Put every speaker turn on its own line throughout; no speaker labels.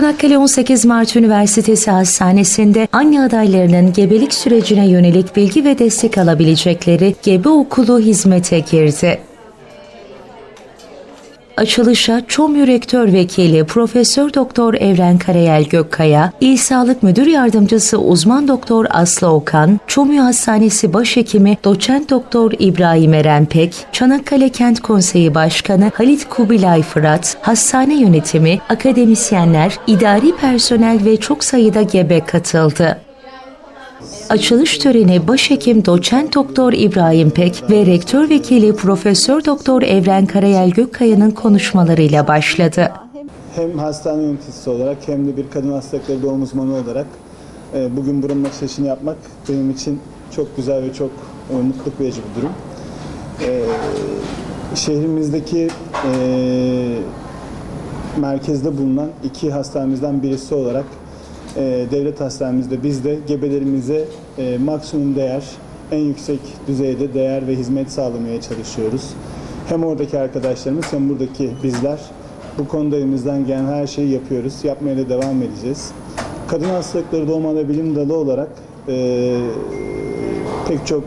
Çanakkale 18 Mart Üniversitesi Hastanesi'nde anne adaylarının gebelik sürecine yönelik bilgi ve destek alabilecekleri gebe okulu hizmete girdi. Açılışa ÇOMÜ Rektör Vekili Profesör Doktor Evren Karayel Gökkaya, İl Sağlık Müdür Yardımcısı Uzman Doktor Aslı Okan, ÇOMÜ Hastanesi Başhekimi Doçent Doktor İbrahim Erenpek, Çanakkale Kent Konseyi Başkanı Halit Kubilay Fırat, hastane yönetimi, akademisyenler, idari personel ve çok sayıda gebe katıldı. Açılış töreni Başhekim Doçent Doktor İbrahim Pek ve Rektör Vekili Profesör Doktor Evren Karayel Gökkaya'nın konuşmalarıyla başladı.
Hem hastane yöneticisi olarak hem de bir kadın hastalıkları doğum uzmanı olarak e, bugün buranın açılışını yapmak benim için çok güzel ve çok e, mutluluk verici bir durum. E, şehrimizdeki merkezde bulunan iki hastanemizden birisi olarak e, devlet hastanemizde biz de gebelerimize e, maksimum değer, en yüksek düzeyde değer ve hizmet sağlamaya çalışıyoruz. Hem oradaki arkadaşlarımız hem buradaki bizler bu konuda elimizden gelen her şeyi yapıyoruz. Yapmaya da devam edeceğiz. Kadın hastalıkları doğum ve bilim dalı olarak e, pek çok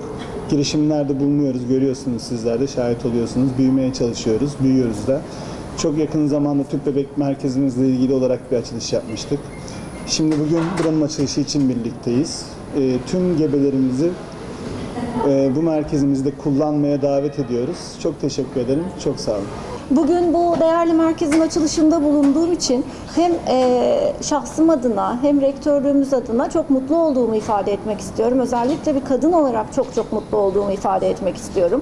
girişimlerde bulunuyoruz. Görüyorsunuz sizler de şahit oluyorsunuz. Büyümeye çalışıyoruz. Büyüyoruz da. Çok yakın zamanda tüp bebek merkezimizle ilgili olarak bir açılış yapmıştık. Şimdi bugün buranın açılışı için birlikteyiz. E, tüm gebelerimizi e, bu merkezimizde kullanmaya davet ediyoruz. Çok teşekkür ederim. Çok sağ olun.
Bugün bu değerli merkezin açılışında bulunduğum için hem e, şahsım adına hem rektörlüğümüz adına çok mutlu olduğumu ifade etmek istiyorum. Özellikle bir kadın olarak çok çok mutlu olduğumu ifade etmek istiyorum.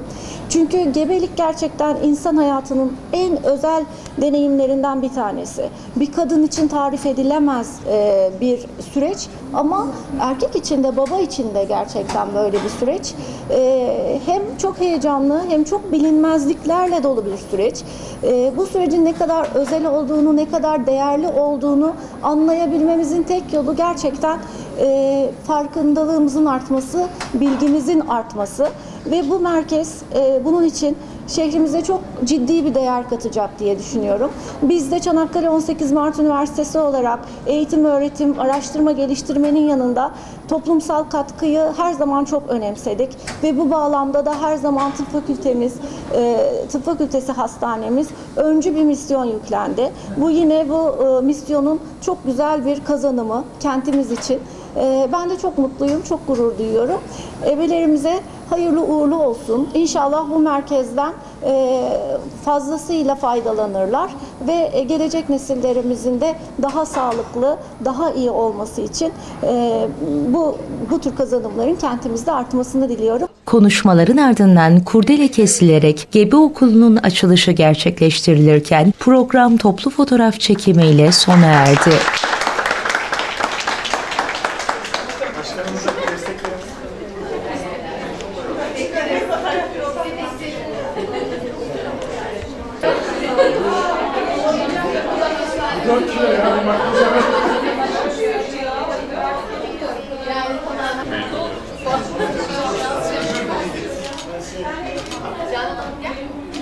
Çünkü gebelik gerçekten insan hayatının en özel deneyimlerinden bir tanesi. Bir kadın için tarif edilemez e, bir süreç ama erkek için de baba için de gerçekten böyle bir süreç. E, hem çok heyecanlı hem çok bilinmezliklerle dolu bir süreç. E, bu sürecin ne kadar özel olduğunu, ne kadar değerli olduğunu anlayabilmemizin tek yolu gerçekten e, farkındalığımızın artması, bilgimizin artması. Ve bu merkez e, bunun için şehrimize çok ciddi bir değer katacak diye düşünüyorum. Biz de Çanakkale 18 Mart Üniversitesi olarak eğitim, öğretim, araştırma, geliştirmenin yanında toplumsal katkıyı her zaman çok önemsedik ve bu bağlamda da her zaman tıp fakültemiz, e, tıp fakültesi hastanemiz öncü bir misyon yüklendi. Bu yine bu e, misyonun çok güzel bir kazanımı kentimiz için. E, ben de çok mutluyum, çok gurur duyuyorum. Ebelerimize hayırlı uğurlu olsun. İnşallah bu merkezden e, fazlasıyla faydalanırlar ve e, gelecek nesillerimizin de daha sağlıklı, daha iyi olması için e, bu bu tür kazanımların kentimizde artmasını diliyorum.
Konuşmaların ardından kurdele kesilerek gebe okulunun açılışı gerçekleştirilirken program toplu fotoğraf çekimiyle sona erdi. Teşekkür ederim.
Dört kilo yani makyaj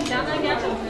Canan gerçekten